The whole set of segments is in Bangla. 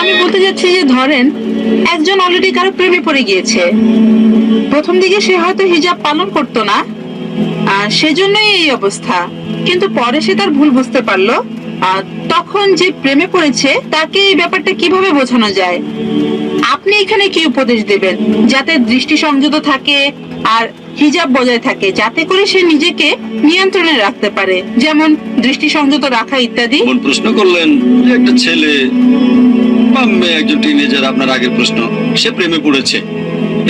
আমি বলতে যাচ্ছি যে ধরেন, একজন অলরেডি কারও প্রেমে পড়ে গিয়েছে। প্রথম দিকে সে হয়তো হিজাব পালন করতো না আর সেজন্যই এই অবস্থা। কিন্তু পরে সে তার ভুল বুঝতে পারল আর তখন যে প্রেমে পড়েছে, তাকে এই ব্যাপারটা কীভাবে বোঝানো যায়? আপনি এখানে কি উপদেশ দেবেন? যাতে দৃষ্টি সংযত থাকে আর হিজাব বজায় থাকে, যাতে করে সে নিজেকে নিয়ন্ত্রণে রাখতে পারে। যেমন দৃষ্টি সংযত রাখা ইত্যাদি। প্রশ্ন করলেন, যে একটা ছেলে বা মেয়ে একজন টিনেজার আপনার আগের প্রশ্ন। সে প্রেমে পড়েছে।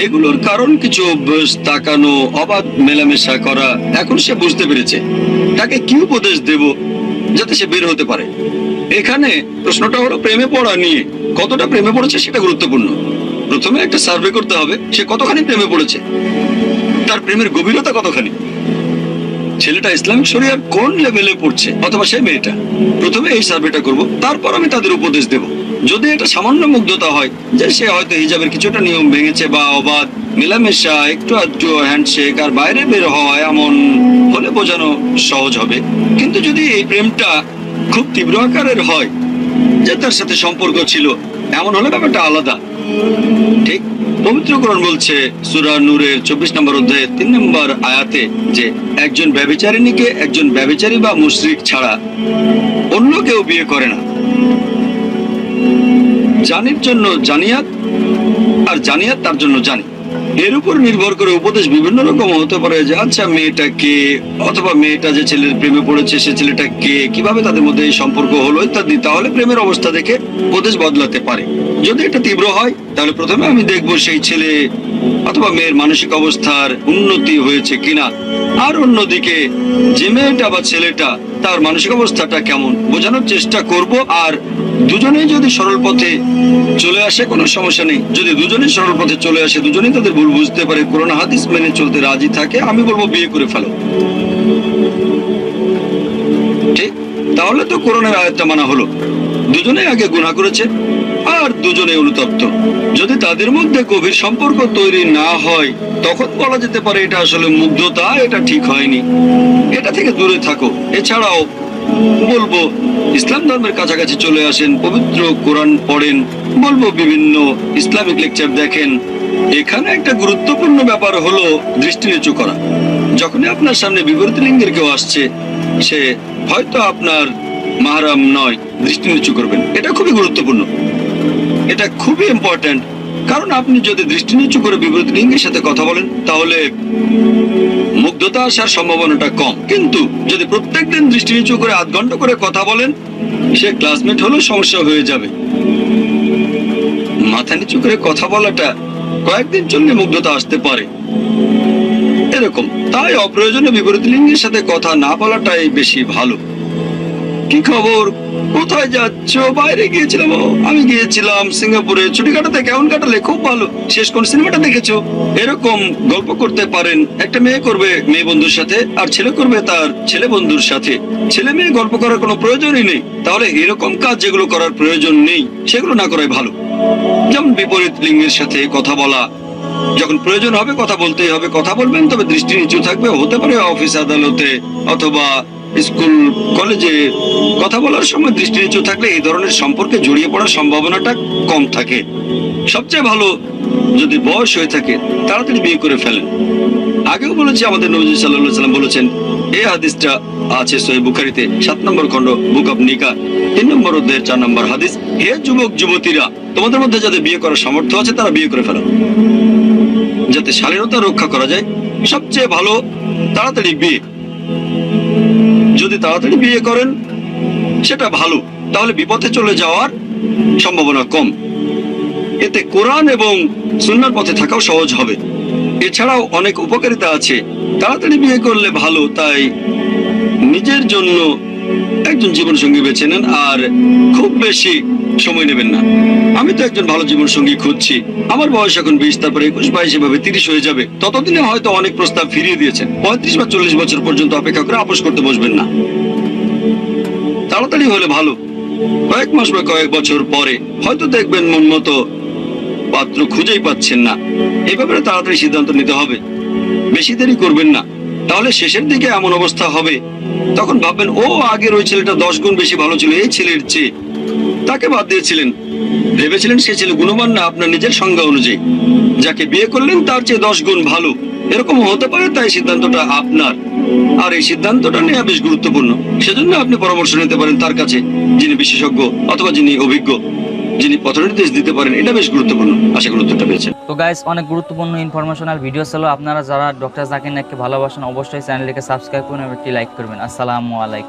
এগুলোর কারণ কিছু অভ্যাস তাকানো, অবাধ মেলামেশা করা, এখন সে বুঝতে পেরেছে। তাকে কি উপদেশ দেব যাতে সে বের হতে পারে? এখানে প্রশ্নটা হলো প্রেমে পড়া নিয়ে। কতটা প্রেমে পড়েছে সেটা গুরুত্বপূর্ণ। প্রথমে একটা সার্ভে করতে হবে, সে কতখানি প্রেমে পড়েছে? তার প্রেমের গভীরতা কতখানি? ছেলেটা ইসলামিক শরিয়ার কোন লেভেলে পড়ছে? অথবা সেই মেয়েটা? প্রথমে এই সার্ভেটা করব, তারপর আমি তাদের উপদেশ দেব। যদি এটা সামান্য মুগ্ধতা হয়, যে সে হয়তো হিজাবের কিছুটা নিয়ম ভেঙেছে বা অবাধ, মেলামেশা, একটু আধটু হ্যান্ডশেক আর বাইরে বের হওয়া এমন হলে বোঝানো সহজ হবে। কিন্তু যদি এই প্রেমটা খুব তীব্র আকারের হয়, যে তার সাথে সম্পর্ক ছিল, এমন হলে ব্যাপারটা আলাদা। ঠিক পবিত্রকরণ বলছে, সূরা নূরের চব্বিশ নম্বর অধ্যায়ে তিন নম্বর আয়াতে যে, একজন ব্যবিচারিণীকে একজন ব্যবিচারী বা মুশরিক ছাড়া অন্য কেউ বিয়ে করে না। জানির জন্য জানিয়াত আর জানিয়াত তার জন্য জানি। এর উপর নির্ভর করে উপদেশ বিভিন্ন রকম হতে পারে যে আচ্ছা মেয়েটা কে? অথবা মেয়েটা যে ছেলের প্রেমে পড়েছে, সে ছেলেটা কে? কীভাবে তাদের মধ্যে এই সম্পর্ক হলো ইত্যাদি। তাহলে প্রেমের অবস্থা দেখে উপদেশ বদলাতে পারে। যদি এটা তীব্র হয়, তাহলে প্রথমে আমি দেখব সেই ছেলে অথবা মেয়ের মানসিক অবস্থার উন্নতি হয়েছে কিনা। আর অন্যদিকে, যে মেয়েটা বা ছেলেটা তার মানসিক অবস্থাটা কেমন? বোঝানোর চেষ্টা করব, আর দুজনেই যদি সরল পথে চলে আসে, কোনো সমস্যা নেই। যদি দুজনেই সরল পথে চলে আসে, দুজনেই তাদের ভুল বুঝতে পারে কোরআন হাদিস মেনে চলতে রাজি থাকে, আমি বলব বিয়ে করে ফেলো। ঠিক? তাহলে তো করোনার আয়াতটা মানা হলো। দুজনেই আগে গুণা করেছে। আর দুজনে অনুতপ্ত। যদি তাদের মধ্যে গভীর সম্পর্ক তৈরি না হয়, তখন বলা যেতে পারে এটা আসলে মুগ্ধতা, এটা ঠিক হয়নি। এটা থেকে দূরে থাকো। এছাড়াও বলব, ইসলাম ধর্মের কাছাকাছি চলে আসেন, পবিত্র কোরআন পড়েন, বলব বিভিন্ন ইসলামিক লেকচার দেখেন। এখানে একটা গুরুত্বপূর্ণ ব্যাপার হলো দৃষ্টি নিচু করা। যখনই আপনার সামনে বিপরীত লিঙ্গের কেউ আসছে, সে হয়তো আপনার মাহারাম নয়, দৃষ্টি নিচু করবেন। এটা খুবই গুরুত্বপূর্ণ। এটা খুবই ইম্পর্ট্যান্ট কারণ আপনি যদি দৃষ্টি নিচু করে বিপরীত লিঙ্গের সাথে কথা বলেন, তাহলে মুগ্ধতা আসার সম্ভাবনাটা কম। কিন্তু যদি প্রত্যেকদিন দৃষ্টি নিচু করে আধ ঘণ্টা করে কথা বলেন, সে ক্লাসমেট হলেও সমস্যা হয়ে যাবে। মাথা নিচু করে কথা বলাটা কয়েকদিন চললে মুগ্ধতা আসতে পারে। এরকম। তাই অপ্রয়োজনে বিপরীত লিঙ্গের সাথে কথা না বলাটাই বেশি ভালো। কি খবর? কোথায় যাচ্ছ? বাইরে গিয়েছিলাম। আমি গিয়েছিলাম সিঙ্গাপুরে। ছুটি কাটাতে কেমন কাটালে? খুব ভালো। শেষ কোন সিনেমাটা দেখেছ? এরকম গল্প করতে পারেন। একটা মেয়ে করবে মেয়ে বন্ধুর সাথে, আর ছেলে করবে তার ছেলে বন্ধুর সাথে। ছেলে মেয়ে গল্প করার কোনো প্রয়োজনই নেই। তাহলে এরকম কাজ যেগুলো করার প্রয়োজন নেই, সেগুলো না করাই ভালো। যেমন বিপরীত লিঙ্গের সাথে কথা বলা। যখন প্রয়োজন হবে কথা বলতেই হবে। কথা বলবেন, তবে দৃষ্টি নিচু থাকবে। হতে পারে অফিস আদালতে অথবা স্কুল, কলেজে কথা বলার সময় দৃষ্টি নিচু থাকলে এই ধরনের সম্পর্কে জড়িয়ে পড়ার সম্ভাবনাটা কম থাকে। সবচেয়ে ভালো যদি বয়স হয়ে থাকে, তাড়াতাড়ি বিয়ে করে ফেলেন। আগেও বলেছি, আমাদের নবী সাল্লাহ সাল্লাম বলেছেন এই হাদিসটা আছে সহি বুখারিতে, সাত নম্বর খণ্ড, বুক অফ নিকা, তিন নম্বর অধ্যায়ের চার নম্বর হাদিস, হে যুবক, যুবতীরা, তোমাদের মধ্যে যাদের বিয়ে করার সামর্থ্য আছে, তারা বিয়ে করে ফেলো। যাতে শালীনতা রক্ষা করা যায়, সবচেয়ে ভালো তাড়াতাড়ি বিয়ে। যদি তাড়াতাড়ি বিয়ে করেন, সেটা ভালো। তাহলে বিপথে চলে যাওয়ার সম্ভাবনা কম। এতে কোরআন এবং সুন্নার পথে থাকাও সহজ হবে। এছাড়াও অনেক উপকারিতা আছে। তাড়াতাড়ি বিয়ে করলে ভালো, তাই নিজের জন্য একজন জীবন সঙ্গী বেছে নেন আর খুব বেশি সময় নেবেন না। আমি তো একজন ভালো জীবন সঙ্গী খুঁজছি। আমার বয়স এখন বিশ, তারপরে একুশ, বাইশ, এভাবে তিরিশ হয়ে যাবে। ততদিনে হয়তো অনেক প্রস্তাব ফিরিয়ে দিয়েছেন। পঁয়ত্রিশ বা চল্লিশ বছর পর্যন্ত অপেক্ষা করে আপোষ করতে বসবেন না। তাড়াতাড়ি হলে ভালো। কয়েক মাস বা কয়েক বছর পরে হয়তো দেখবেন মন মতো পাত্র খুঁজেই পাচ্ছেন না। এই ব্যাপারে তাড়াতাড়ি সিদ্ধান্ত নিতে হবে। বেশি দেরি করবেন না। তাহলে শেষের দিকে এমন অবস্থা হবে তখন ভাববেন, ও আগের ওই ছেলেটা দশ গুণ বেশি ভালো ছিল, এই ছেলের চেয়ে। তাকে বাদ দিয়েছিলেন। ভেবেছিলেন সে ছিল গুণবান না, আপনার নিজের সংজ্ঞা অনুযায়ী। যাকে বিয়ে করলেন, তার চেয়ে দশ গুণ ভালো। এরকম হতে পারে, তাই সিদ্ধান্তটা আপনার। আর এই সিদ্ধান্তটা নেওয়া বেশ গুরুত্বপূর্ণ। সেজন্য আপনি পরামর্শ নিতে পারেন তার কাছে, যিনি বিশেষজ্ঞ অথবা যিনি অভিজ্ঞ। যিনি পথনির্দেশ দিতে পারেন, এটা বেশ গুরুত্বপূর্ণ। আশা করি উত্তরটা পেয়েছেন। তো গাইস অনেক গুরুত্বপূর্ণ ইনফরমেশনাল ভিডিও ছিল। আপনারা যারা ডক্টর জাকির নাককে ভালোবাসেন, অবশ্যই চ্যানেলটিকে সাবস্ক্রাইব করুন এবং একটি লাইক করবেন। আসসালামু আলাইকুম।